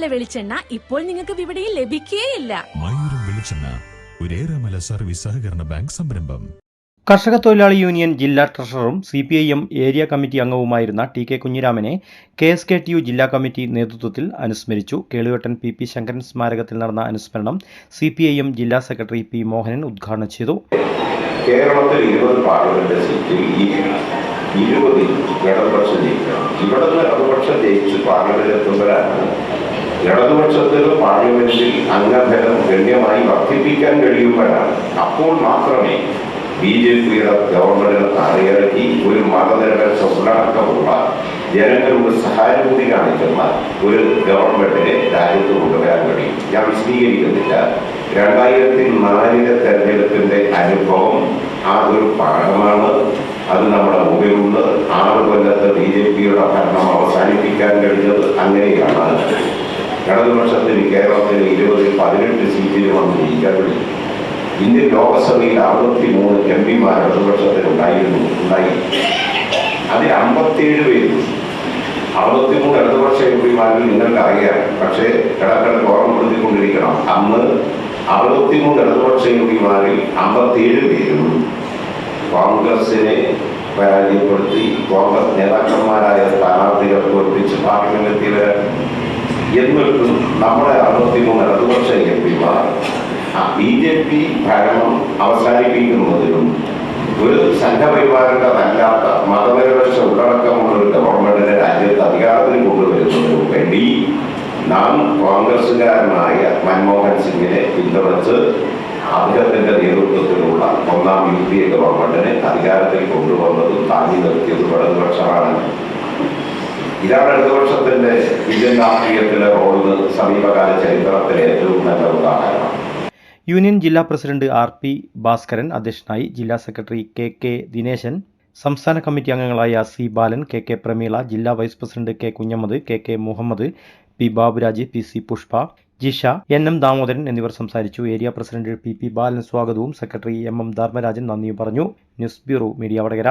നല്ല വെളിച്ചെണ്ണ ഇപ്പോൾ നിങ്ങൾക്ക് വിപണിയിൽ ലഭിക്കുകയില്ല മയൂരം വെളിച്ചെണ്ണ ഒരേറെമല സർവീസ് സഹകരണ ബാങ്ക് സംരംഭം. കർഷക തൊഴിലാളി യൂണിയൻ ജില്ലാ ട്രഷററും C P I M area committee അംഗവുമായിരുന്ന T K കുഞ്ഞിരാമനെ K S K T U ജില്ലാ കമ്മിറ്റി നേതൃത്വത്തിൽ അനുസ്മരിച്ചു. കേളുവട്ടൻ പി പി ശങ്കരൻ സ്മാരകത്തിൽ നടന്ന അനുസ്മരണം സി പി ഐ എം ജില്ലാ സെക്രട്ടറി പി മോഹനൻ ഉദ്ഘാടനം ചെയ്തു. കേരളത്തിൽ ഇരുപത് പാർലമെന്റ് സീറ്റിൽ ഈ ഇരുപതിൽ ഇടതുപക്ഷം ജയിക്കണം. ഇവിടുന്ന് ഇടതുപക്ഷം ജയിച്ച് പാർലമെന്റ് എത്തുമ്പോഴാണ് ഇടതുപക്ഷത്തിന് പാർലമെന്റിൽ അംഗബലം ഗണ്യമായി വർദ്ധിപ്പിക്കാൻ കഴിയുമ്പോഴാണ് അപ്പോൾ മാത്രമേ ബി ജെ പിയുടെ ഗവൺമെന്റിന് താഴെയിറക്കി ഒരു മതനിരപേക്ഷ ഉള്ളടക്കമുള്ള ജനങ്ങളുടെ സഹാനുഭൂതി കാണിക്കുന്ന ഒരു ഗവൺമെന്റിനെ രാജ്യത്ത് കൊണ്ടുവരാൻ കഴിയും. ഞാൻ വിശദീകരിക്കുന്നില്ല. രണ്ടായിരത്തി നാലിലെ തെരഞ്ഞെടുപ്പിന്റെ അനുഭവം ആ ഒരു പാഠമാണ്. അത് നമ്മുടെ മുമ്പിലുണ്ട്. ആറ് കൊല്ലത്ത് ബി ജെ പിയുടെ ഭരണം അവസാനിപ്പിക്കാൻ കഴിഞ്ഞത് അങ്ങനെയാണ്. ഇടതുപക്ഷത്തിന് കേരളത്തിൽ ഇരുപതിൽ പതിനെട്ട് സീറ്റിൽ വന്ന് ജയിക്കാൻ കഴിയും ഇന്ത്യൻ ലോകസഭയിൽ അറുപത്തി മൂന്ന് എം പിമാർ ഇടതുപക്ഷത്തിന് ഉണ്ടായിരുന്നു ഉണ്ടായി. അതിൽ അമ്പത്തിയേഴ് പേര്. അറുപത്തിമൂന്ന് ഇടതുപക്ഷ എം പിമാരിൽ നിങ്ങൾക്ക് പക്ഷേ ഇടക്കിടക്ക് ഓർമ്മപ്പെടുത്തിക്കൊണ്ടിരിക്കണം അന്ന് അറുപത്തിമൂന്ന് ഇടതുപക്ഷ എം പിമാരിൽ അമ്പത്തിയേഴ് പേരും. കോൺഗ്രസിനെ പരാജയപ്പെടുത്തി കോൺഗ്രസ് നേതാക്കന്മാരായ സ്ഥാനാർത്ഥികൾ തോൽപ്പിച്ച് പാർലമെന്റിലെത്തിയവരാണ് എന്നിട്ടും നമ്മുടെ അറുപത്തിമൂന്ന് ഇടതുപക്ഷ എം പിമാർ ബി ജെ പി ഭരണം അവസാനിപ്പിക്കുന്നതിനും ഒരു സംഘപരിവാരങ്ങളല്ലാത്ത മതനിരപേക്ഷ ഉള്ളടക്കമുള്ള ഒരു ഗവൺമെന്റിനെ രാജ്യത്ത് അധികാരത്തിൽ കൊണ്ടുവരുന്നതിനു വേണ്ടി നാം കോൺഗ്രസുകാരനായ മൻമോഹൻ സിംഗിനെ പിന്തുണച്ച് അദ്ദേഹത്തിന്റെ നേതൃത്വത്തിലുള്ള ഒന്നാം യു പി എ ഗവൺമെന്റിനെ അധികാരത്തിൽ കൊണ്ടുവന്നതും താങ്ങി നിർത്തിയതും ഇടതുപക്ഷമാണ്. ഇതാണ് ഇടതുപക്ഷത്തിന്റെ ഇന്ത്യൻ രാഷ്ട്രീയത്തിലെ റോൾ സമീപകാല ചരിത്രത്തിലെ ഏറ്റവും നല്ല ഉദാഹരണം. യൂണിയൻ ജില്ലാ പ്രസിഡന്റ് ആർ പി ഭാസ്കരൻ അധ്യക്ഷനായി ജില്ലാ സെക്രട്ടറി കെ കെ ദിനേശൻ സംസ്ഥാന കമ്മിറ്റി അംഗങ്ങളായ C Balan K K Prameela ജില്ലാ vice president K Kunhammad K K Muhammad P Baburaj P C Pushpa Jisha N M Damodaran എന്നിവർ സംസാരിച്ചു. Area president P P Balan സ്വാഗതവും secretary M M Dharmarajan നന്ദിയും പറഞ്ഞു. News bureau media Vadakara.